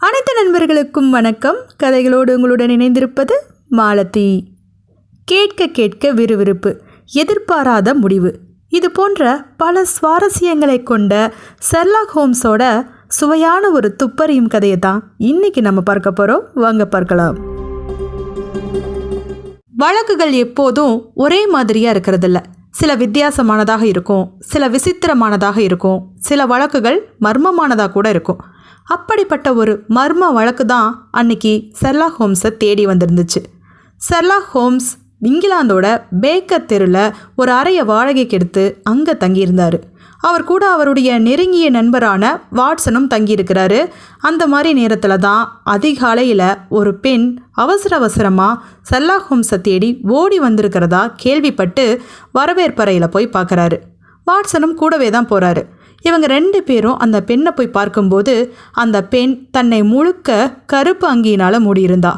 அனைத்து நண்பர்களுக்கும் வணக்கம். கதைகளோடு உங்களுடன் இணைந்திருப்பது மாலதி. கேட்க கேட்க விறுவிறுப்பு எதிர்பாராத முடிவு. இது போன்ற பல சுவாரஸ்யங்களை கொண்ட செர்லாக் ஹோம்ஸோட சுவையான ஒரு துப்பறியும் கதையை தான் இன்னைக்கு நம்ம பார்க்க போகிறோம் வாங்க பார்க்கலாம். வழக்குகள் எப்போதும் ஒரே மாதிரியாக இருக்கிறதில்ல. சில வித்தியாசமானதாக இருக்கும் சில விசித்திரமானதாக இருக்கும் சில வழக்குகள் மர்மமானதாக கூட இருக்கும். அப்படிப்பட்ட ஒரு மர்ம வழக்கு தான் அன்னைக்கு செர்லாக் ஹோம்ஸை தேடி வந்திருந்துச்சு. செர்லாக் ஹோம்ஸ் இங்கிலாந்தோட பேக்கர் தெருவில் ஒரு அறையை வாடகைக்கு எடுத்து அங்கே தங்கியிருந்தார். அவர் கூட அவருடைய நெருங்கிய நண்பரான வாட்சனும் தங்கியிருக்கிறாரு. அந்த மாதிரி நேரத்தில் தான் அதிகாலையில் ஒரு பெண் அவசர அவசரமாக செல்லா ஹோம்ஸை தேடி ஓடி வந்திருக்கிறதா கேள்விப்பட்டு வரவேற்பறையில் போய் பார்க்குறாரு. வாட்சனும் கூடவே தான் போகிறாரு இவங்க ரெண்டு பேரும் அந்த பெண்ணை போய் பார்க்கும்போது அந்த பெண் தன்னை முழுக்க கருப்பு அங்கியினால் மூடியிருந்தா.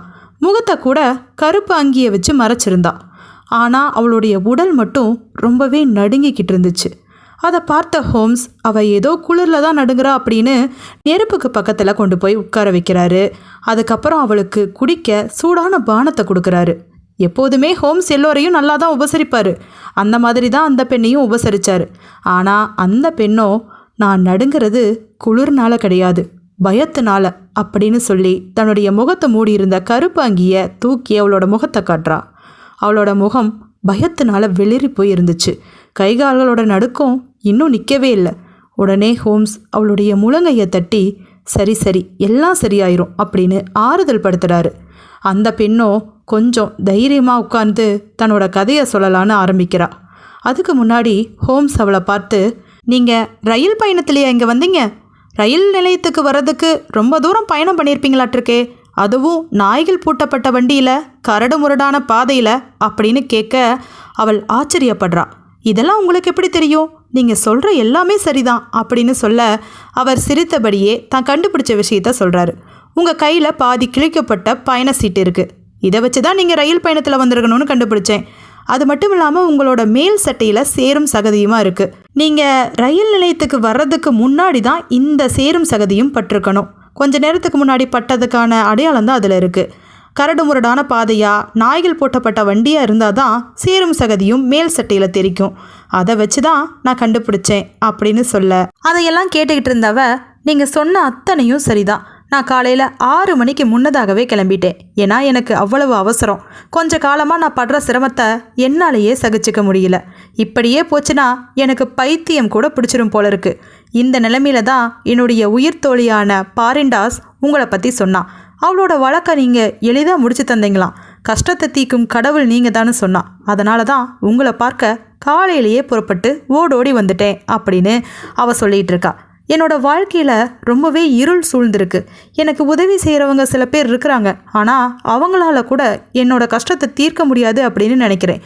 முகத்தை கூட கருப்பு அங்கியை வச்சு மறைச்சிருந்தா. ஆனால் அவளுடைய உடல் மட்டும் ரொம்பவே நடுங்கிக்கிட்டு இருந்துச்சு. அதை பார்த்த ஹோம்ஸ் அவள் ஏதோ குளிரில் தான் நடுங்குறா அப்படின்னு நெருப்புக்கு பக்கத்தில் கொண்டு போய் உட்கார வைக்கிறாரு. அதுக்கப்புறம் அவளுக்கு குடிக்க சூடான பானத்தை கொடுக்குறாரு. எப்போதுமே ஹோம்ஸ் எல்லோரையும் நல்லா தான் உபசரிப்பார். அந்த மாதிரி தான் அந்த பெண்ணையும் உபசரித்தார் ஆனால் அந்த பெண்ணோ நான் நடுங்கிறது குளிர்னால கிடையாது பயத்தினால அப்படின்னு சொல்லி தன்னுடைய முகத்தை மூடியிருந்த கருப்பு அங்கிய தூக்கி அவளோட முகத்தை காட்டுறா. அவளோட முகம் பயத்தினால வெளிரி போய் இருந்துச்சு கைகால்களோட நடுக்கம் இன்னும் நிற்கவே இல்லை. உடனே ஹோம்ஸ் அவளுடைய முழங்கையை தட்டி சரி சரி எல்லாம் சரியாயிரும் அப்படின்னு ஆறுதல் படுத்துறாரு. அந்த பெண்ணோ கொஞ்சம் தைரியமாக உட்கார்ந்து தன்னோட கதையை சொல்லலான்னு ஆரம்பிக்கிறா. அதுக்கு முன்னாடி ஹோம்ஸ் அவளை பார்த்து நீங்கள் ரயில் பயணத்திலேயே இங்கே வந்தீங்க. ரயில் நிலையத்துக்கு வர்றதுக்கு ரொம்ப தூரம் பயணம் பண்ணியிருப்பீங்களாட்டிருக்கே அதுவும் நாய்கள் பூட்டப்பட்ட வண்டியில் கரடு முரடான பாதையில் அப்படின்னு கேட்க அவள் ஆச்சரியப்படுறா. இதெல்லாம் உங்களுக்கு எப்படி தெரியும்? நீங்கள் சொல்கிற எல்லாமே சரிதான் அப்படின்னு சொல்ல அவர் சிரித்தபடியே தான் கண்டுபிடிச்ச விஷயத்த சொல்கிறாரு உங்கள் கையில் பாதி கிழிக்கப்பட்ட பயண சீட்டு இருக்குது இதை வச்சு தான் நீங்கள் ரயில் பயணத்தில் வந்திருக்கணும்னு கண்டுபிடிச்சேன். அது மட்டும் இல்லாமல் உங்களோட மேல் சட்டையில் சேரும் சகதியுமாக இருக்குது நீங்கள் ரயில் நிலையத்துக்கு வர்றதுக்கு முன்னாடி தான் இந்த சேரும் சகதியும் பட்டிருக்கணும். கொஞ்ச நேரத்துக்கு முன்னாடி பட்டதுக்கான அடையாளம் தான் அதில் இருக்குது கரடு முரடான பாதையாக நாய்கள் போட்டப்பட்ட வண்டியாக இருந்தால் தான் சேரும் சகதியும் மேல் சட்டையில் தெரிக்கும். அதை வச்சு தான் நான் கண்டுபிடிச்சேன் அப்படின்னு சொல்ல. அதையெல்லாம் கேட்டுக்கிட்டு இருந்தவ நீங்கள் சொன்ன அத்தனையும் சரிதான். நான் காலையில் ஆறு மணிக்கு முன்னதாகவே கிளம்பிட்டேன். ஏன்னா எனக்கு அவ்வளவு அவசரம். கொஞ்ச காலமாக நான் படுற சிரமத்தை என்னாலேயே சகிச்சுக்க முடியல. இப்படியே போச்சுன்னா எனக்கு பைத்தியம் கூட பிடிச்சிரும் போல இருக்கு. இந்த நிலைமையில தான் என்னுடைய உயிர் தோழியான பாரிண்டாஸ் உங்களை பற்றி சொன்னான். அவளோட வழக்கை நீங்கள் எளிதாக முடிச்சு தந்தீங்களாம். கஷ்டத்தை தீக்கும் கடவுள் நீங்கள் தானே சொன்னான். அதனால தான் உங்களை பார்க்க காலையிலேயே புறப்பட்டு ஓடோடி வந்துட்டேன் அப்படின்னு அவள் சொல்லிகிட்டு இருக்கா. என்னோட வாழ்க்கையில் ரொம்பவே இருள் சூழ்ந்திருக்கு. எனக்கு உதவி செய்கிறவங்க சில பேர் இருக்கிறாங்க. ஆனால் அவங்களால கூட என்னோட கஷ்டத்தை தீர்க்க முடியாது அப்படின்னு நினைக்கிறேன்.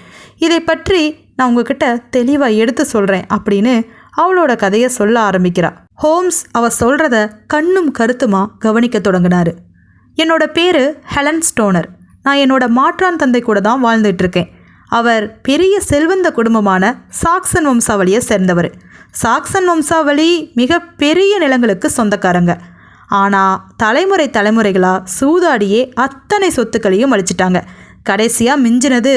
இதை பற்றி நான் உங்ககிட்ட தெளிவாக எடுத்து சொல்கிறேன் அப்படின்னு அவளோட கதையை சொல்ல ஆரம்பிக்கிறாள் ஹோம்ஸ் அவ சொல்கிறத கண்ணும் கருத்துமா கவனிக்க தொடங்கினார். என்னோட பேர் ஹெலன் ஸ்டோனர். நான் என்னோட மாற்றான் தந்தை கூட தான் வாழ்ந்துட்டுருக்கேன் அவர் பெரிய செல்வந்த குடும்பமான சாக்சன் வம்சாவளியை சேர்ந்தவர். சாக்சன் வம்சாவளி மிக பெரிய நிலங்களுக்கு சொந்தக்காரங்க. ஆனால் தலைமுறை தலைமுறைகளாக சூதாடியே அத்தனை சொத்துக்களையும் அழிச்சிட்டாங்க. கடைசியாக மிஞ்சினது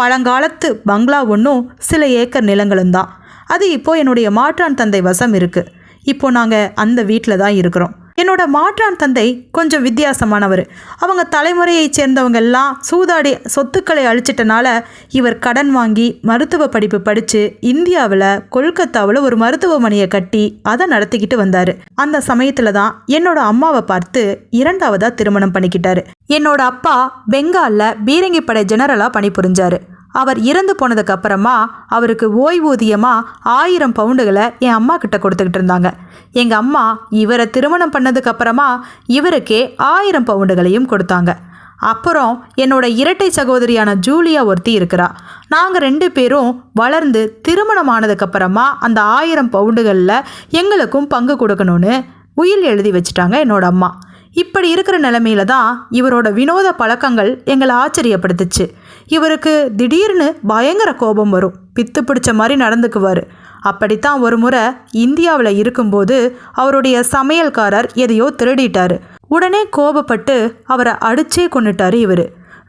பழங்காலத்து பங்களா ஒன்றும் சில ஏக்கர் நிலங்களும் தான். அது இப்போது என்னுடைய மாற்றான் தந்தை வசம் இருக்குது இப்போது நாங்கள் அந்த வீட்டில் தான் இருக்கிறோம். என்னோட மாற்றான் தந்தை கொஞ்சம் வித்தியாசமானவர். அவங்க தலைமுறையைச் சேர்ந்தவங்க எல்லாம் சூதாடி சொத்துக்களை அழிச்சிட்டனால இவர் கடன் வாங்கி மருத்துவ படிப்பு படித்து இந்தியாவில் கொல்கத்தாவில் ஒரு மருத்துவமனையை கட்டி அதை நடத்திக்கிட்டு வந்தார். அந்த சமயத்தில் தான் என்னோட அம்மாவை பார்த்து இரண்டாவதாக திருமணம் பண்ணிக்கிட்டாரு. என்னோட அப்பா பெங்காலில் பீரங்கிப்படை ஜெனரலாக பணிபுரிஞ்சார். அவர் இறந்து போனதுக்கு அப்புறமா அவருக்கு ஓய்வூதியமாக ஆயிரம் பவுண்டுகளை என் அம்மா கிட்ட கொடுத்துக்கிட்டு இருந்தாங்க. எங்கள் அம்மா இவரை திருமணம் பண்ணதுக்கு அப்புறமா இவருக்கே ஆயிரம் பவுண்டுகளையும் கொடுத்தாங்க. அப்புறம் என்னோட இரட்டை சகோதரியான ஜூலியா ஒருத்தி இருக்கிறா. நாங்கள் ரெண்டு பேரும் வளர்ந்து திருமணம் ஆனதுக்கப்புறமா அந்த ஆயிரம் பவுண்டுகளில் எங்களுக்கும் பங்கு கொடுக்கணும்னு உயில் எழுதி வச்சுட்டாங்க என்னோட அம்மா. இப்படி இருக்கிற நிலமையில தான் இவரோட வினோத பழக்கங்கள் எங்களை ஆச்சரியப்படுத்துச்சு. இவருக்கு திடீர்னு பயங்கர கோபம் வரும். பித்து பிடிச்ச மாதிரி நடந்துக்குவார். அப்படித்தான் ஒரு முறை இந்தியாவில் இருக்கும்போது அவருடைய சமையல்காரர் எதையோ திருடிட்டார். உடனே கோபப்பட்டு அவரை அடிச்சே கொண்டுட்டார் இவர்.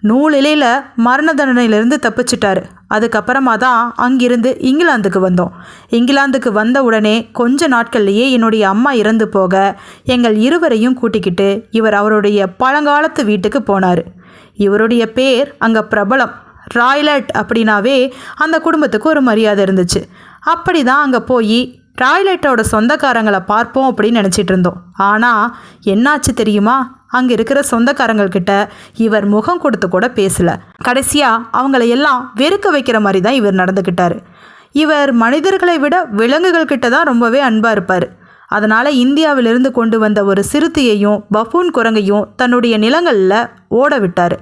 நூலிலையில் மரண தண்டனையிலிருந்து தப்பிச்சிட்டாரு. அதுக்கப்புறமா தான் அங்கிருந்து இங்கிலாந்துக்கு வந்தோம். இங்கிலாந்துக்கு வந்த உடனே கொஞ்ச நாட்கள்லேயே என்னுடைய அம்மா இறந்து போக எங்கள் இருவரையும் கூட்டிக்கிட்டு இவர் அவருடைய பழங்காலத்து வீட்டுக்கு போனார். இவருடைய பேர் அங்கே பிரபலம் ராய்லட் அப்படின்னாவே அந்த குடும்பத்துக்கு ஒரு மரியாதை இருந்துச்சு. அப்படி தான் அங்கே போய் ராய்லட்டோட சொந்தக்காரங்களை பார்ப்போம் அப்படின்னு நினச்சிட்டு இருந்தோம். ஆனால் என்னாச்சு தெரியுமா? அங்கே இருக்கிற சொந்தக்காரங்கள்கிட்ட இவர் முகம் கொடுத்து கூட பேசல. கடைசியாக அவங்கள எல்லாம் வெறுக்க வைக்கிற மாதிரி தான் இவர் நடந்துக்கிட்டார் இவர் மனிதர்களை விட விலங்குகள் கிட்ட தான் ரொம்பவே அன்பாக இருப்பார். அதனால் இந்தியாவிலிருந்து கொண்டு வந்த ஒரு சிறுத்தையையும் பஃபூன் குரங்கையும் தன்னுடைய நிலங்களில் ஓட விட்டார்.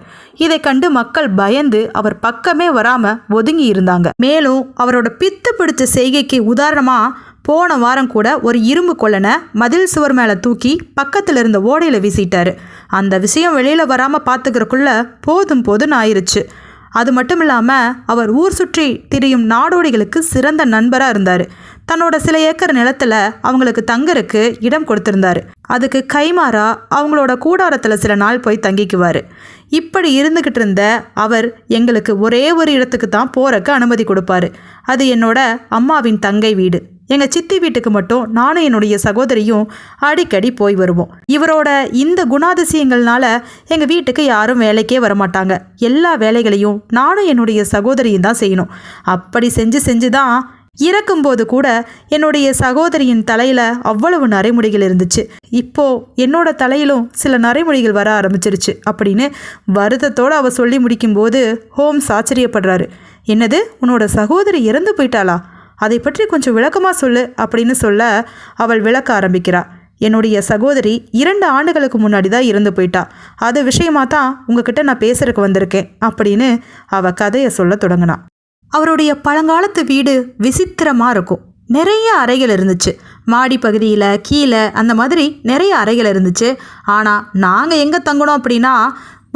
இதை கண்டு மக்கள் பயந்து அவர் பக்கமே வராமல் ஒதுங்கி இருந்தாங்க. மேலும் அவரோட பித்து பிடிச்ச செய்கைக்கு உதாரணமாக போன வாரம் கூட ஒரு இரும்பு கொல்லனை மதில் சுவர் மேலே தூக்கி பக்கத்தில் இருந்த ஓடையில் வீசிட்டாரு. அந்த விஷயம் வெளியில் வராமல் பார்த்துக்கிறக்குள்ள போதும் போதும்னு ஆயிருச்சு. அது மட்டும் இல்லாமல் அவர் ஊர் சுற்றி திரியும் நாடோடிகளுக்கு சிறந்த நண்பராக இருந்தார். தன்னோட சில ஏக்கர் நிலத்தில் அவங்களுக்கு தங்கறக்கு இடம் கொடுத்துருந்தாரு. அதுக்கு கைமாறா அவங்களோட கூடாரத்தில் சில நாள் போய் தங்கிக்குவார். இப்படி இருந்துக்கிட்டு இருந்த அவர் எங்களுக்கு ஒரே ஒரு இடத்துக்கு தான் போறக்கு அனுமதி கொடுப்பாரு. அது என்னோட அம்மாவின் தங்கை வீடு. எங்கள் சித்தி வீட்டுக்கு மட்டும் நானும் என்னுடைய சகோதரியும் அடிக்கடி போய் வருவோம். இவரோட இந்த குணாதிசயங்கள்னால எங்கள் வீட்டுக்கு யாரும் வேலைக்கே வரமாட்டாங்க. எல்லா வேலைகளையும் நானும் என்னுடைய சகோதரியும் தான் செய்யணும். அப்படி செஞ்சு செஞ்சு தான் இறக்கும்போது கூட என்னுடைய சகோதரியின் தலையில் அவ்வளவு நரைமுடிகள் இருந்துச்சு. இப்போ என்னோட தலையிலும் சில நரைமுடிகள் வர ஆரம்பிச்சிருச்சு அப்படின்னு வருத்தத்தோடு அவ சொல்லி முடிக்கும்போது ஹோம்ஸ் ஆச்சரியப்படுறாரு. என்னது உன்னோட சகோதரி இறந்து போயிட்டாளா? அதை பற்றி கொஞ்சம் விளக்கமாக சொல்லு அப்படின்னு சொல்ல அவள் விளக்க ஆரம்பிக்கிறாள் என்னுடைய சகோதரி இரண்டு ஆண்டுகளுக்கு முன்னாடி தான் இறந்து போயிட்டா. அது விஷயமா தான் உங்ககிட்ட நான் பேசுறதுக்கு வந்திருக்கேன் அப்படின்னு அவள் கதையை சொல்ல தொடங்கினான் அவருடைய பழங்காலத்து வீடு விசித்திரமாக இருக்கும். நிறைய அறைகள் இருந்துச்சு. மாடி பகுதியில் கீழே அந்த மாதிரி நிறைய அறைகள் இருந்துச்சு. ஆனால் நாங்கள் எங்கே தங்கினோம் அப்படின்னா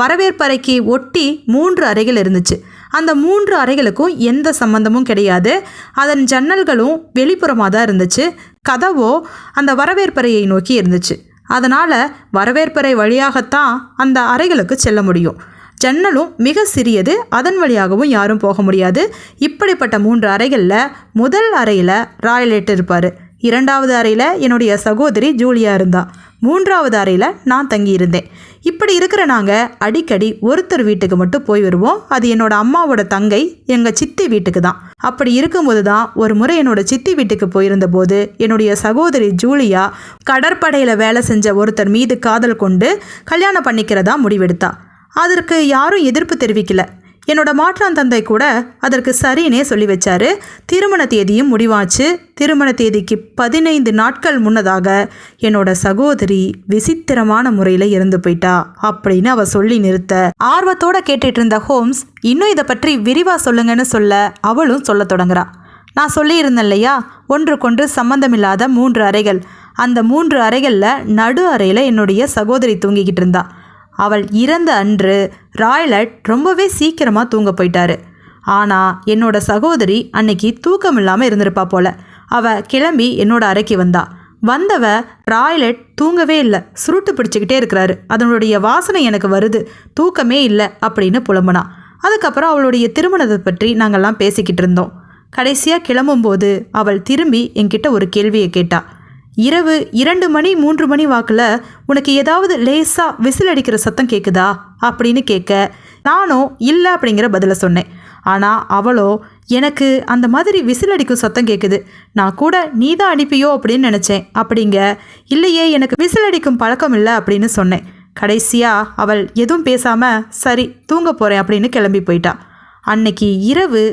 வரவேற்பறைக்கு ஒட்டி மூன்று அறைகள் இருந்துச்சு. அந்த மூன்று அறைகளுக்கும் எந்த சம்பந்தமும் கிடையாது. அதன் ஜன்னல்களும் வெளிப்புறமாக தான் இருந்துச்சு. கதவோ அந்த வரவேற்பறையை நோக்கி இருந்துச்சு. அதனால் வரவேற்பறை வழியாகத்தான் அந்த அறைகளுக்கு செல்ல முடியும். ஜன்னலும் மிக சிறியது. அதன் வழியாகவும் யாரும் போக முடியாது. இப்படிப்பட்ட மூன்று அறைகளில் முதல் அறையில் ராயலேட் இருப்பார். இரண்டாவது அறையில் என்னுடைய சகோதரி ஜூலியா இருந்தா. மூன்றாவது அறையில் நான் தங்கியிருந்தேன். இப்படி இருக்கிற நாங்கள் அடிக்கடி ஒருத்தர் வீட்டுக்கு மட்டும் போய் வருவோம். அது என்னோட அம்மாவோட தங்கை எங்கள் சித்தி வீட்டுக்கு தான். அப்படி இருக்கும்போது தான் ஒரு முறை என்னோட சித்தி வீட்டுக்கு போயிருந்த போது என்னுடைய சகோதரி ஜூலியா கடற்படையில் வேலை செஞ்ச ஒருத்தர் மீது காதல் கொண்டு கல்யாணம் பண்ணிக்கிறதா முடிவெடுத்தா. அதற்கு யாரும் எதிர்ப்பு தெரிவிக்கல. என்னோட மாற்றான் தந்தை கூட அதற்கு சரின்னே சொல்லி வச்சாரு. திருமண தேதியும் முடிவாச்சு. திருமண தேதிக்கு பதினைந்து நாட்கள் முன்னதாக என்னோட சகோதரி விசித்திரமான முறையில் இறந்து போயிட்டா அப்படின்னு அவ சொல்லி நிறுத்த. ஆர்வத்தோட கேட்டுட்டு இருந்த ஹோம்ஸ் இன்னும் இதை பற்றி விரிவா சொல்லுங்கன்னு சொல்ல அவளும் சொல்ல தொடங்குறா. நான் சொல்லியிருந்தேன் இல்லையா? ஒன்றுக்கொன்று சம்பந்தமில்லாத மூன்று அறைகள். அந்த மூன்று அறைகளில் நடு அறையில் என்னுடைய சகோதரி தூங்கிக்கிட்டு இருந்தாள் அவள் இறந்த அன்று ராய்லட் ரொம்பவே சீக்கிரமாக தூங்க போயிட்டாரு. ஆனால் என்னோட சகோதரி அன்னைக்கு தூக்கம் இல்லாமல் இருந்திருப்பா போல. அவ கிளம்பி என்னோட அறைக்கு வந்தா. வந்தவ ராய்லட் தூங்கவே இல்லை. சுருட்டு பிடிச்சிக்கிட்டே இருக்கிறாரு. அதனுடைய வாசனை எனக்கு வருது. தூக்கமே இல்லை அப்படின்னு புலம்புனா. அதுக்கப்புறம் அவளுடைய திருமணத்தை பற்றி நாங்கள்லாம் பேசிக்கிட்டு இருந்தோம். கடைசியாக கிளம்பும்போது அவள் திரும்பி என்கிட்ட ஒரு கேள்வியை கேட்டா. இரவு இரண்டு மணி மூன்று மணி வாக்கில் உனக்கு ஏதாவது லேசாக விசில் அடிக்கிற சத்தம் கேட்குதா அப்படின்னு கேட்க நானும் இல்லை அப்படிங்கிற பதிலை சொன்னேன். ஆனால் அவளோ எனக்கு அந்த மாதிரி விசில் அடிக்கும் சத்தம் கேட்குது நான் கூட நீ தான் அனுப்பியோ அப்படின்னு நினச்சேன். அப்படிங்க இல்லையே எனக்கு விசில் அடிக்கும் பழக்கம் இல்லை அப்படின்னு சொன்னேன். கடைசியாக அவள் எதுவும் பேசாமல் சரி தூங்க போகிறேன் அப்படின்னு கிளம்பி போயிட்டா. அன்னைக்கு இரவு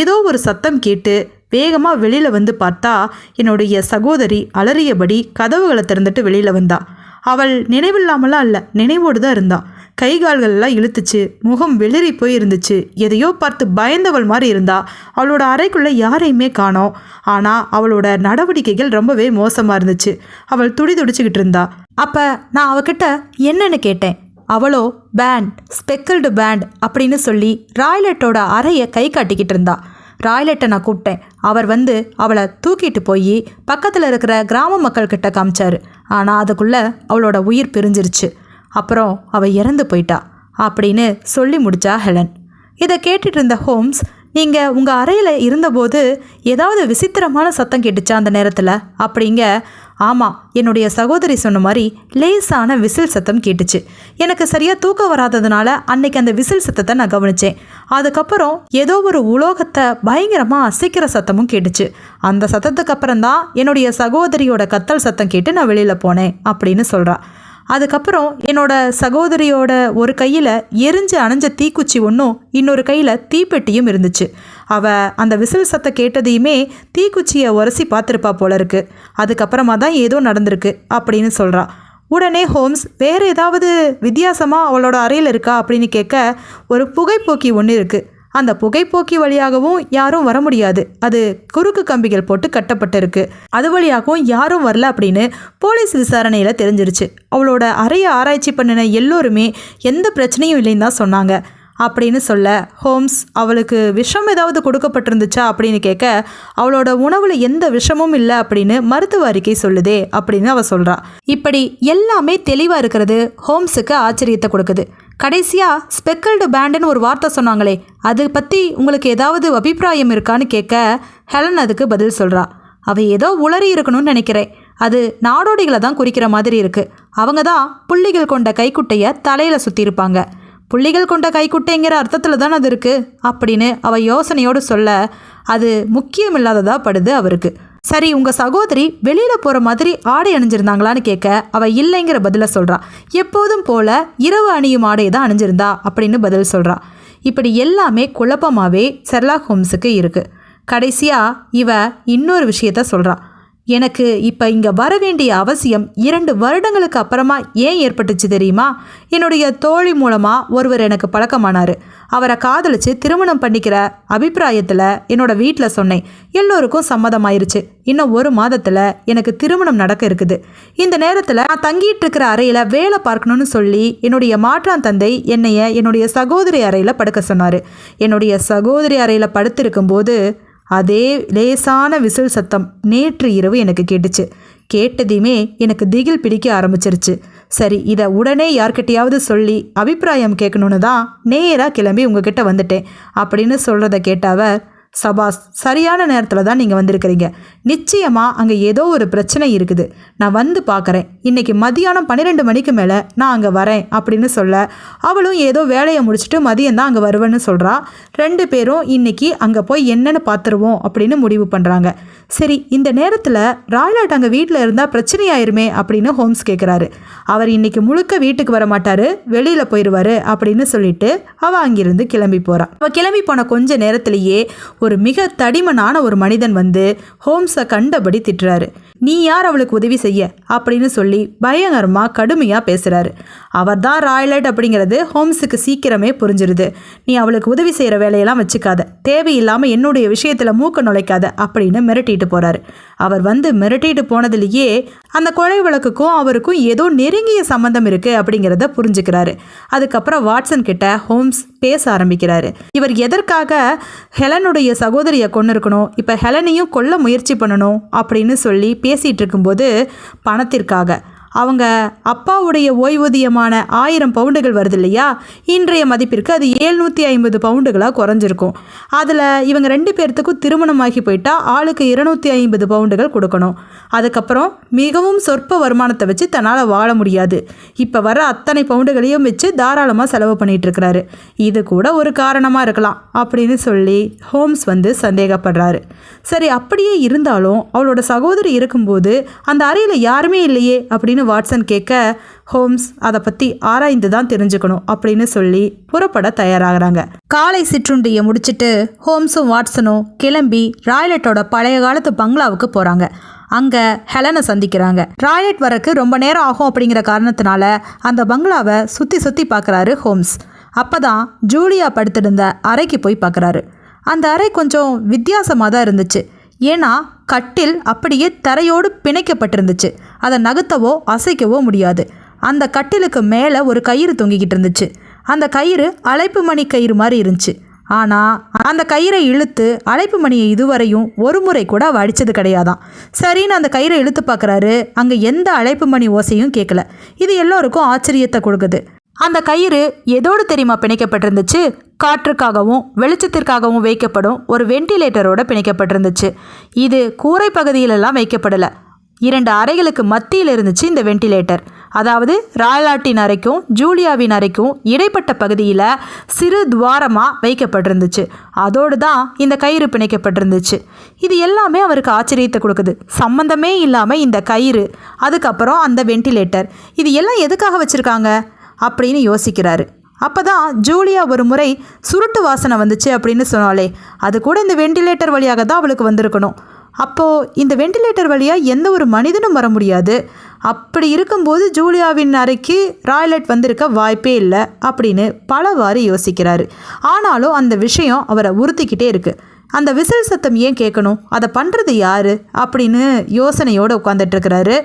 ஏதோ ஒரு சத்தம் கேட்டு வேகமாக வெளியில் வந்து பார்த்தா என்னுடைய சகோதரி அலறியபடி கதவுகளை திறந்துட்டு வெளியில் வந்தா. அவள் நினைவில்லாமலாம் இல்லை நினைவோடு தான் இருந்தா. கை கால்கள்லாம் இழுத்துச்சு முகம் வெளிரி போய் இருந்துச்சு. எதையோ பார்த்து பயந்தவள் மாதிரி இருந்தா அவளோட அறைக்குள்ளே யாரையுமே காணோம். ஆனால் அவளோட நடவடிக்கைகள் ரொம்பவே மோசமாக இருந்துச்சு. அவள் துடி துடிச்சுக்கிட்டு இருந்தா. அப்போ நான் அவகிட்ட என்னன்னு கேட்டேன். அவளோ பேண்ட் ஸ்பெக்கல்டு பேண்ட் அப்படின்னு சொல்லி ராய்லெட்டோட அறையை கை காட்டிக்கிட்டு இருந்தாள் ராய்லெட்டை நான் கூப்பிட்டேன். அவர் வந்து அவளை தூக்கிட்டு போய் பக்கத்தில் இருக்கிற கிராம மக்கள்கிட்ட காமிச்சார். ஆனால் அதுக்குள்ளே அவளோட உயிர் பிரிஞ்சிருச்சு. அப்புறம் அவள் இறந்து போயிட்டா அப்படின்னு சொல்லி முடிச்சா ஹெலன். இதை கேட்டுட்டு இருந்த ஹோம்ஸ் நீங்கள் உங்கள் அறையில் இருந்தபோது ஏதாவது விசித்திரமான சத்தம் கேட்டுச்சா அந்த நேரத்தில்? அப்படிங்க ஆமாம் என்னுடைய சகோதரி சொன்ன மாதிரி லேசான விசில் சத்தம் கேட்டுச்சு. எனக்கு சரியாக தூக்கம் வராததுனால அன்னைக்கு அந்த விசில் சத்தத்தை நான் கவனித்தேன் அதுக்கப்புறம் ஏதோ ஒரு உலோகத்தை பயங்கரமாக அசைக்கிற சத்தமும் கேட்டுச்சு. அந்த சத்தத்துக்கு அப்புறம் தான் என்னுடைய சகோதரியோட கத்தல் சத்தம் கேட்டு நான் வெளியில் போனேன் அப்படின்னு சொல்கிறா அதுக்கப்புறம் என்னோட சகோதரியோட ஒரு கையில் எரிஞ்சு அணைஞ்ச தீக்குச்சி ஒன்றும் இன்னொரு கையில் தீப்பெட்டியும் இருந்துச்சு. அவ அந்த விசில் சத்தம் கேட்டதையுமே தீக்குச்சியை உரசி பார்த்துருப்பா போல இருக்கு. அதுக்கப்புறமா தான் ஏதோ நடந்திருக்கு அப்படின்னு சொல்கிறா உடனே ஹோம்ஸ் வேறு ஏதாவது வித்தியாசமாக அவளோட அறையில் இருக்கா அப்படின்னு கேட்க ஒரு புகைப்போக்கி ஒன்று இருக்குது அந்த புகைப்போக்கி வழியாகவும் யாரும் வர முடியாது. அது குறுக்கு கம்பிகள் போட்டு கட்டப்பட்டிருக்கு. அது வழியாகவும் யாரும் வரல அப்படின்னு போலீஸ் விசாரணையில் தெரிஞ்சிருச்சு. அவளோட அறையை ஆராய்ச்சி பண்ணின எல்லோருமே எந்த பிரச்சனையும் இல்லைன்னு தான் சொன்னாங்க. அப்படின்னு சொல்ல ஹோம்ஸ் அவளுக்கு விஷம் ஏதாவது கொடுக்கப்பட்டிருந்துச்சா? அப்படின்னு கேட்க அவளோட உணவில் எந்த விஷமும் இல்லை அப்படின்னு மருத்துவ அறிக்கை சொல்லுதே அப்படின்னு அவள் சொல்கிறா இப்படி எல்லாமே தெளிவாக இருக்கிறது ஹோம்ஸுக்கு ஆச்சரியத்தை கொடுக்குது. கடைசியாக ஸ்பெக்கல்டு பேண்டுன்னு ஒரு வார்த்தை சொன்னாங்களே அது பற்றி உங்களுக்கு ஏதாவது அபிப்பிராயம் இருக்கான்னு கேட்க ஹெலன் அதுக்கு பதில் சொல்கிறா அவள் ஏதோ உளறி இருக்கணும்னு நினைக்கிறேன். அது நாடோடிகளை தான் குறிக்கிற மாதிரி இருக்குது அவங்க தான் புள்ளிகள் கொண்ட கைக்குட்டையை தலையில் சுற்றியிருப்பாங்க புள்ளிகள் கொண்ட கைக்குட்டைங்கிற அர்த்தத்தில் தான் அது இருக்குது அப்படின்னு அவள் யோசனையோடு சொல்ல அது முக்கியமில்லாததாக படுது அவருக்கு. சரி உங்கள் சகோதரி வெளியில் போகிற மாதிரி ஆடை அணிஞ்சிருந்தாங்களான்னு கேட்க அவள் இல்லைங்கிற பதிலை சொல்கிறா எப்போதும் போல இரவு அணியும் ஆடையை தான் அணிஞ்சிருந்தா அப்படின்னு பதில் சொல்கிறா இப்படி எல்லாமே குழப்பமாகவே செர்லாக் ஹோம்ஸுக்கு இருக்குது கடைசியாக இவ இன்னொரு விஷயத்த சொல்கிறா எனக்கு இப்போ இங்கே வர வேண்டிய அவசியம் இரண்டு வருடங்களுக்கு அப்புறமா ஏன் ஏற்பட்டுச்சு தெரியுமா? என்னுடைய தோழி மூலமாக ஒருவர் எனக்கு பழக்கமானார். அவரை காதலிச்சு திருமணம் பண்ணிக்கிற அபிப்பிராயத்தில் என்னோட வீட்டில் சொன்னேன். எல்லோருக்கும் சம்மதமாயிருச்சு. இன்னும் ஒரு மாதத்தில் எனக்கு திருமணம் நடக்க இருக்குது. இந்த நேரத்தில் நான் தங்கிட்டு இருக்கிற அறையில் வேலை பார்க்கணும்னு சொல்லி என்னுடைய மாற்றான் தந்தை என்னைய என்னுடைய சகோதரி அறையில் படுக்க சொன்னார். என்னுடைய சகோதரி அறையில் படுத்திருக்கும்போது அதே லேசான விசில் சத்தம் நேற்று இரவு எனக்கு கேட்டுச்சு. கேட்டதையுமே எனக்கு திகில் பிடிக்க ஆரம்பிச்சிருச்சு. சரி இதை உடனே யார்கிட்டையாவது சொல்லி அபிப்பிராயம் கேட்கணுன்னு தான் நேராக கிளம்பி உங்ககிட்ட வந்துட்டேன். அப்படின்னு சொல்கிறத கேட்டவர் சபாஸ் சரியான நேரத்தில் தான் நீங்கள் வந்திருக்கிறீங்க. நிச்சயமாக அங்கே ஏதோ ஒரு பிரச்சனை இருக்குது. நான் வந்து பார்க்குறேன் இன்னைக்கு மதியானம் பன்னிரெண்டு மணிக்கு மேலே நான் அங்கே வரேன் அப்படின்னு சொல்ல அவளும் ஏதோ வேலையை முடிச்சுட்டு மதியம் தான் அங்கே வருவேன்னு சொல்கிறா ரெண்டு பேரும் இன்னைக்கு அங்கே போய் என்னென்னு பார்த்துருவோம் அப்படின்னு முடிவு பண்ணுறாங்க சரி இந்த நேரத்தில் ராய்லாட் அங்கே வீட்டில் இருந்தால் பிரச்சனையாயிருமே அப்படின்னு ஹோம்ஸ் கேட்குறாரு அவர் இன்னைக்கு முழுக்க வீட்டுக்கு வர மாட்டார் வெளியில் போயிடுவாரு அப்படின்னு சொல்லிட்டு அவள் அங்கிருந்து கிளம்பி போகிறான் அவள் கிளம்பி போன கொஞ்ச நேரத்திலேயே ஒரு மிக தடிமனான ஒரு மனிதன் வந்து ஹோம்ஸை கண்டபடி திட்டுறாரு. நீ யார் அவளுக்கு உதவி செய்ய? அப்படின்னு சொல்லி பயங்கரமாக கடுமையாக பேசுகிறாரு அவர் தான் ராய்லட் அப்படிங்கிறது ஹோம்ஸுக்கு சீக்கிரமே புரிஞ்சிருது. நீ அவளுக்கு உதவி செய்கிற வேலையெல்லாம் வச்சுக்காத. தேவையில்லாமல் என்னுடைய விஷயத்தில் மூக்க நுழைக்காத அப்படின்னு மிரட்டிட்டு போகிறாரு அவர் வந்து மிரட்டிட்டு போனதுலேயே அந்த கொலை வழக்குக்கும் அவருக்கும் ஏதோ நெருங்கிய சம்மந்தம் இருக்குது அப்படிங்கிறத புரிஞ்சுக்கிறாரு. அதுக்கப்புறம் வாட்சன் கிட்ட ஹோம்ஸ் பேச ஆரம்பிக்கிறாரு. இவர் எதற்காக ஹெலனுடைய சகோதரியை கொண்டு இருக்கணும் இப்போ ஹெலனையும் கொல்ல முயற்சி பண்ணணும் அப்படின்னு சொல்லி பேசிகிட்டு இருக்கும்போது பணத்திற்காக. அவங்க அப்பாவுடைய ஓய்வூதியமான ஆயிரம் பவுண்டுகள் வருது இல்லையா இன்றைய மதிப்பிற்கு அது ஏழ்நூற்றி ஐம்பது பவுண்டுகளாக குறைஞ்சிருக்கும். அதில் இவங்க ரெண்டு பேர்த்துக்கும் திருமணமாகி போயிட்டா ஆளுக்கு இருநூற்றி ஐம்பது பவுண்டுகள் கொடுக்கணும். அதுக்கப்புறம் மிகவும் சொற்ப வருமானத்தை வச்சு தன்னால் வாழ முடியாது. இப்போ வர அத்தனை பவுண்டுகளையும் வச்சு தாராளமாக செலவு பண்ணிட்டு இருக்கிறாரு இது கூட ஒரு காரணமாக இருக்கலாம் அப்படின்னு சொல்லி ஹோம்ஸ் வந்து சந்தேகப்படுறாரு. சரி அப்படியே இருந்தாலும் அவளோட சகோதரி இருக்கும்போது அந்த அறையில் யாருமே இல்லையே அப்படின்னு வாட்சன் கேட்க ஹோம்ஸ் அதை பற்றி ஆராய்ந்து தான் தெரிஞ்சுக்கணும் அப்படின்னு சொல்லி புறப்பட தயாராகிறாங்க. காலை சிற்றுண்டியை முடிச்சிட்டு ஹோம்ஸும் வாட்சனும் கிளம்பி ராய்லட்டோட பழைய காலத்து பங்களாவுக்கு போகிறாங்க அங்கே ஹெலனை சந்திக்கிறாங்க. ராய்லெட் வரக்கு ரொம்ப நேரம் ஆகும் அப்படிங்கிற காரணத்தினால அந்த பங்களாவை சுற்றி சுற்றி பார்க்குறாரு ஹோம்ஸ். அப்போ தான் ஜூலியா படுத்திருந்த அறைக்கு போய் பார்க்குறாரு அந்த அறை கொஞ்சம் வித்தியாசமாக தான் இருந்துச்சு. ஏன்னா கட்டில் அப்படியே தரையோடு பிணைக்கப்பட்டிருந்துச்சு. அதை நகர்த்தவோ அசைக்கவோ முடியாது. அந்த கட்டிலுக்கு மேலே ஒரு கயிறு தொங்கிக்கிட்டு இருந்துச்சு. அந்த கயிறு அழைப்பு மணி கயிறு மாதிரி இருந்துச்சு. ஆனால் அந்த கயிறை இழுத்து அழைப்பு மணியை இதுவரையும் ஒரு முறை கூட அவ அடித்தது கிடையாதான். சரின்னு அந்த கயிறை இழுத்து பார்க்குறாரு. அங்கே எந்த அழைப்பு மணி ஓசையும் கேட்கல இது எல்லோருக்கும் ஆச்சரியத்தை கொடுக்குது. அந்த கயிறு எதோடு தெரியுமா பிணைக்கப்பட்டிருந்துச்சு? காற்றுக்காகவும் வெளிச்சத்திற்காகவும் வைக்கப்படும் ஒரு வென்டிலேட்டரோட பிணைக்கப்பட்டிருந்துச்சு. இது கூரை பகுதியிலெல்லாம் வைக்கப்படலை. இரண்டு அறைகளுக்கு மத்தியில் இருந்துச்சு இந்த வெண்டிலேட்டர். அதாவது ராயலாட்டின் அறைக்கும் ஜூலியாவின் அறைக்கும் இடைப்பட்ட பகுதியில் சிறு துவாரமாக வைக்கப்பட்டிருந்துச்சு. அதோடு தான் இந்த கயிறு பிணைக்கப்பட்டிருந்துச்சு. இது எல்லாமே அவருக்கு ஆச்சரியத்தை கொடுக்குது. சம்மந்தமே இல்லாமல் இந்த கயிறு அதுக்கப்புறம் அந்த வெண்டிலேட்டர். இது எல்லாம் எதுக்காக வச்சுருக்காங்க? அப்படின்னு யோசிக்கிறாரு. அப்போ தான் ஜூலியா ஒரு முறை சுருட்டு வாசனை வந்துச்சு அப்படின்னு சொன்னாலே அது கூட இந்த வெண்டிலேட்டர் வழியாக தான் அவளுக்கு வந்திருக்கணும். அப்போது இந்த வெண்டிலேட்டர் வழியாக எந்த ஒரு மனிதனும் வர முடியாது. அப்படி இருக்கும்போது ஜூலியாவின் அறைக்கு ராய்லட் வந்திருக்க வாய்ப்பே இல்லை அப்படின்னு பலவாறு யோசிக்கிறாரு. ஆனாலும் அந்த விஷயம் அவரை உறுத்திக்கிட்டே இருக்குது அந்த விசில் சத்தம் ஏன் கேட்கணும்? அதை பண்ணுறது யார்? அப்படின்னு யோசனையோடு உட்காந்துட்டு இருக்கிறாரு.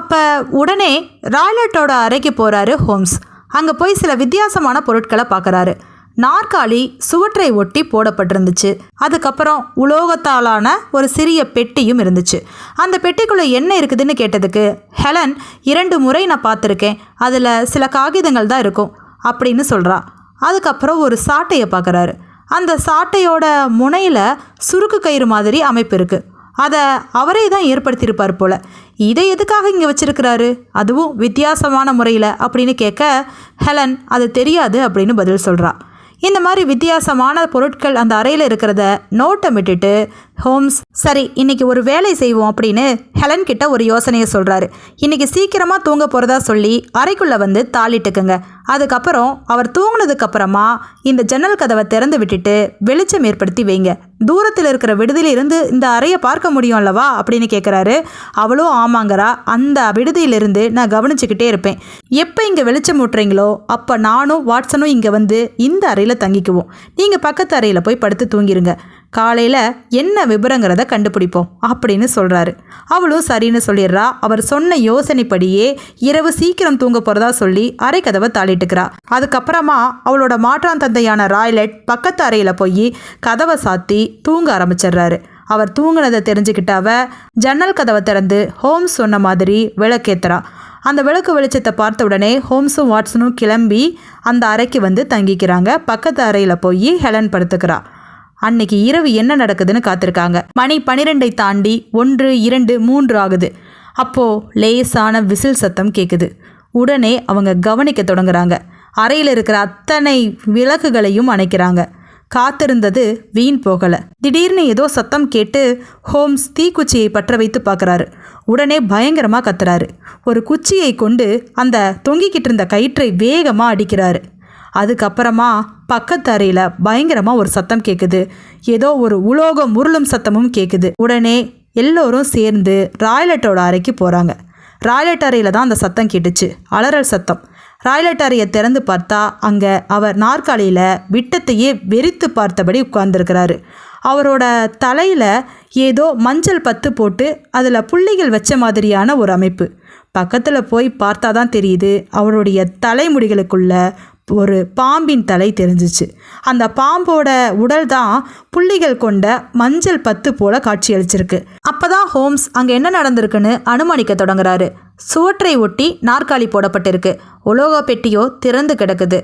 அப்போ உடனே ராய்லட்டோட அறைக்கு போகிறாரு ஹோம்ஸ். அங்கே போய் சில வித்தியாசமான பொருட்களை பார்க்குறாரு நாற்காலி சுவற்றை ஒட்டி போடப்பட்டிருந்துச்சு. அதுக்கப்புறம் உலோகத்தாலான ஒரு சிறிய பெட்டியும் இருந்துச்சு. அந்த பெட்டிக்குள்ளே என்ன இருக்குதுன்னு கேட்டதுக்கு ஹெலன் இரண்டு முறை நான் பார்த்துருக்கேன். அதில் சில காகிதங்கள் தான் இருக்கும் அப்படின்னு சொல்கிறா அதுக்கப்புறம் ஒரு சாட்டையை பார்க்குறாரு அந்த சாட்டையோட முனையில் சுருக்கு கயிறு மாதிரி அமைப்பு இருக்குது அதை அவரே தான் ஏற்படுத்தியிருப்பார் போல. இதை எதுக்காக இங்கே வச்சிருக்கிறாரு? அதுவும் வித்தியாசமான முறையில் அப்படின்னு கேட்க ஹெலன் அது தெரியாது அப்படின்னு பதில் சொல்கிறா இந்த மாதிரி வித்தியாசமான பொருட்கள் அந்த அறையில் இருக்கிறத நோட்டம் விட்டுட்டு ஹோம்ஸ் சரி இன்னைக்கு ஒரு வேலை செய்வோம் அப்படின்னு ஹெலன் கிட்ட ஒரு யோசனையை சொல்கிறாரு இன்னைக்கு சீக்கிரமாக தூங்க போகிறதா சொல்லி அறைக்குள்ளே வந்து தாளிட்டுக்குங்க. அதுக்கப்புறம் அவர் தூங்கினதுக்கப்புறமா இந்த ஜன்னல் கதவை திறந்து விட்டுட்டு வெளிச்சம் ஏற்படுத்தி வைங்க. தூரத்தில் இருக்கிற விடுதியிலிருந்து இந்த அறையை பார்க்க முடியும் அல்லவா அப்படின்னு கேட்குறாரு அவளும் ஆமாங்கிறா அந்த விடுதியிலிருந்து நான் கவனிச்சுக்கிட்டே இருப்பேன். எப்போ இங்கே வெளிச்சம் ஊட்டுறீங்களோ அப்போ நானும் வாட்சனும் இங்கே வந்து இந்த அறையில் தங்கிக்குவோம். நீங்கள் பக்கத்து அறையில் போய் படுத்து தூங்கிருங்க. காலையில் என்ன விபரங்கிறத கண்டுபிடிப்போம் அப்படின்னு சொல்கிறாரு அவளும் சரின்னு சொல்லிடுறா. அவர் சொன்ன யோசனைப்படியே இரவு சீக்கிரம் தூங்க போகிறதா சொல்லி அறை கதவை தாளிட்டுக்கிறா. அதுக்கப்புறமா அவளோட மாற்றான் தந்தையான ராய்லெட் பக்கத்து அறையில் போய் கதவை சாத்தி தூங்க ஆரம்பிச்சிடுறாரு. அவர் தூங்குனதை தெரிஞ்சுக்கிட்டாவ ஜன்னல் கதவை திறந்து ஹோம்ஸ் சொன்ன மாதிரி விளக்கேத்துறா. அந்த விளக்கு வெளிச்சத்தை பார்த்த உடனே ஹோம்ஸும் வாட்ஸனும் கிளம்பி அந்த அறைக்கு வந்து தங்கிக்கிறாங்க. பக்கத்து அறையில் போய் ஹெலன் படுத்துக்கிறா. அன்னைக்கு இரவு என்ன நடக்குதுன்னு காத்திருக்காங்க. மணி பனிரெண்டை தாண்டி ஒன்று இரண்டு மூன்று ஆகுது. அப்போ லேசான விசில் சத்தம் கேட்குது உடனே அவங்க கவனிக்க தொடங்குறாங்க. அறையில் இருக்கிற அத்தனை விளக்குகளையும் அணைக்கிறாங்க. காத்திருந்தது வீண் போகல. திடீர்னு ஏதோ சத்தம் கேட்டு ஹோம்ஸ் தீக்குச்சியை பற்ற வைத்து பார்க்குறாரு. உடனே பயங்கரமாக கத்துறாரு. ஒரு குச்சியை கொண்டு அந்த தொங்கிக்கிட்டு இருந்த கயிற்றை வேகமாக அடிக்கிறாரு. அதுக்கப்புறமா பக்கத்து அறையில் பயங்கரமாக ஒரு சத்தம் கேட்குது ஏதோ ஒரு உலோகம் உருளும் சத்தமும் கேட்குது உடனே எல்லோரும் சேர்ந்து ராய்லெட்டோட அறைக்கு போகிறாங்க ராய்லெட் அறையில் தான் அந்த சத்தம் கேட்டுச்சு. அலறல் சத்தம். ராய்லெட் அறையை திறந்து பார்த்தா அங்கே அவர் நாற்காலியில் விட்டத்தையே வெறித்து பார்த்தபடி உட்கார்ந்துருக்கிறாரு. அவரோட தலையில் ஏதோ மஞ்சள் பத்து போட்டு அதில் புள்ளிகள் வச்ச மாதிரியான ஒரு அமைப்பு. பக்கத்தில் போய் பார்த்தா தான் தெரியுது அவருடைய தலைமுடிகளுக்குள்ள ஒரு பாம்பின் தலை தெரிஞ்சிச்சு. அந்த பாம்போட உடல் தான் புள்ளிகள் கொண்ட மஞ்சள் பத்து போல காட்சியளிச்சிருக்கு. அப்பதான் ஹோம்ஸ் அங்கே என்ன நடந்திருக்குன்னு அனுமானிக்க தொடங்குறாரு. சுவற்றை ஒட்டி நாற்காலி போடப்பட்டிருக்கு. உலோக பெட்டியோ திறந்து கிடக்குது.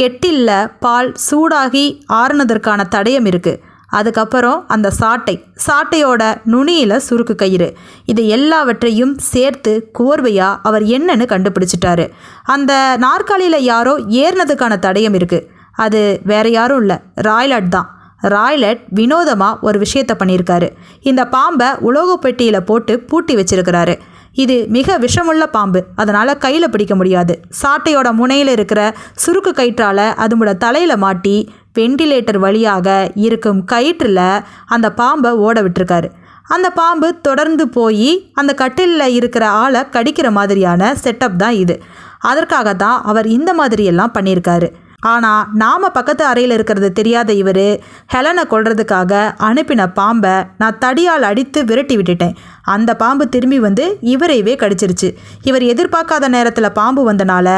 கெட்டில்ல பால் சூடாகி ஆறுனதற்கான தடயம் இருக்குது அதுக்கப்புறம் அந்த சாட்டை சாட்டையோட நுனியில் சுருக்கு கயிறு. இது எல்லாவற்றையும் சேர்த்து கோர்வையாக அவர் என்னன்னு கண்டுபிடிச்சிட்டாரு. அந்த நாற்காலியில் யாரோ ஏறினதுக்கான தடயம் இருக்குது அது வேற யாரும் இல்லை. ராய்லட் தான். ராய்லட் வினோதமாக ஒரு விஷயத்தை பண்ணியிருக்காரு. இந்த பாம்பை உலோகப் பெட்டியில் போட்டு பூட்டி வச்சிருக்கிறாரு. இது மிக விஷமுள்ள பாம்பு. அதனால் கையில் பிடிக்க முடியாது. சாட்டையோட முனையில் இருக்கிற சுருக்கு கயிற்றால் அதோட தலையில் மாட்டி வெண்டிலேட்டர் வழியாக இருக்கும் கயிற்றில் அந்த பாம்பை ஓட விட்டுருக்காரு. அந்த பாம்பு தொடர்ந்து போய் அந்த கட்டிலில் இருக்கிற ஆளை கடிக்கிற மாதிரியான செட்டப் தான் இது. அதற்காக தான் அவர் இந்த மாதிரியெல்லாம் பண்ணியிருக்காரு. ஆனால் நாம் பக்கத்து அறையில் இருக்கிறது தெரியாத இவர் ஹெலனை கொல்றதுக்காக அனுப்பின பாம்பை நான் தடியால் அடித்து விரட்டி விட்டுட்டேன். அந்த பாம்பு திரும்பி வந்து இவரையவே கடிச்சிருச்சு. இவர் எதிர்பார்க்காத நேரத்தில் பாம்பு வந்தனால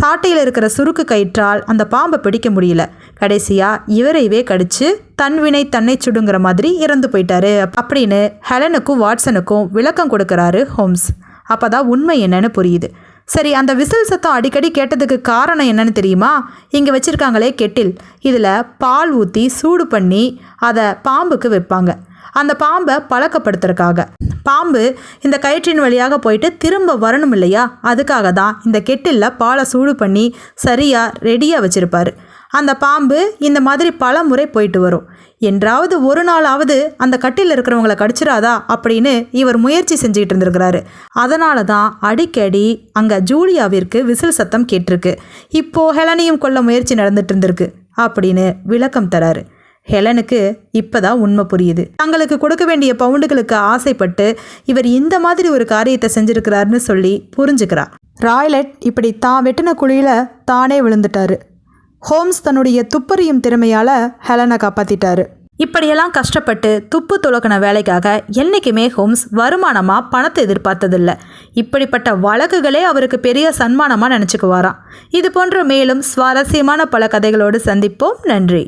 சாட்டையில் இருக்கிற சுருக்கு கயிற்றால் அந்த பாம்பை பிடிக்க முடியல. கடைசியாக இவரையவே கடிச்சு தன்வினை தன்னை சுடுங்கிற மாதிரி இறந்து போயிட்டாரு. அப்படின்னு ஹெலனுக்கும் வாட்சனுக்கும் விளக்கம் கொடுக்குறாரு ஹோம்ஸ். அப்போ தான் உண்மை என்னன்னு புரியுது. சரி அந்த விசில் சத்தம் அடிக்கடி கேட்டதுக்கு காரணம் என்னன்னு தெரியுமா? இங்கே வச்சுருக்காங்களே கெட்டில். இதில் பால் ஊற்றி சூடு பண்ணி அதை பாம்புக்கு வைப்பாங்க. அந்த பாம்பை பழக்கப்படுத்துறதுக்காக. பாம்பு இந்த கயிற்றின் வழியாக போயிட்டு திரும்ப வரணும் இல்லையா? அதுக்காக தான் இந்த கெட்டிலில் பாலை சூடு பண்ணி சரியாக ரெடியாக வச்சுருப்பாரு. அந்த பாம்பு இந்த மாதிரி பல முறை போயிட்டு வரும். என்றாவது ஒரு நாளாவது அந்த கட்டில் இருக்கிறவங்கள கடிச்சிடாதா அப்படின்னு இவர் முயற்சி செஞ்சுக்கிட்டு இருந்திருக்கிறாரு. அதனால தான் அடிக்கடி அங்கே ஜூலியாவிற்கு விசில் சத்தம் கேட்டிருக்கு. இப்போ ஹெலனையும் கொல்ல முயற்சி நடந்துட்டு இருந்திருக்கு அப்படின்னு விளக்கம் தராரு. ஹெலனுக்கு இப்போதான் உண்மை புரியுது. தங்களுக்கு கொடுக்க வேண்டிய பவுண்டுகளுக்கு ஆசைப்பட்டு இவர் இந்த மாதிரி ஒரு காரியத்தை செஞ்சிருக்கிறாருன்னு சொல்லி புரிஞ்சுக்கிறா. ராய்லட் இப்படி தான் வெட்டின குழியில் தானே விழுந்துட்டாரு. ஹோம்ஸ் தன்னுடைய துப்பறியும் திறமையால் ஹெலனை காப்பாத்திட்டாரு. இப்படியெல்லாம் கஷ்டப்பட்டு துப்பு துளக்கின வேலைக்காக என்றைக்குமே ஹோம்ஸ் வருமானமாக பணத்தை எதிர்பார்த்ததில்ல. இப்படிப்பட்ட வழக்குகளே அவருக்கு பெரிய சன்மானமாக நினச்சிக்குவாராம். இது போன்ற மேலும் சுவாரஸ்யமான பல கதைகளோடு சந்திப்போம். நன்றி.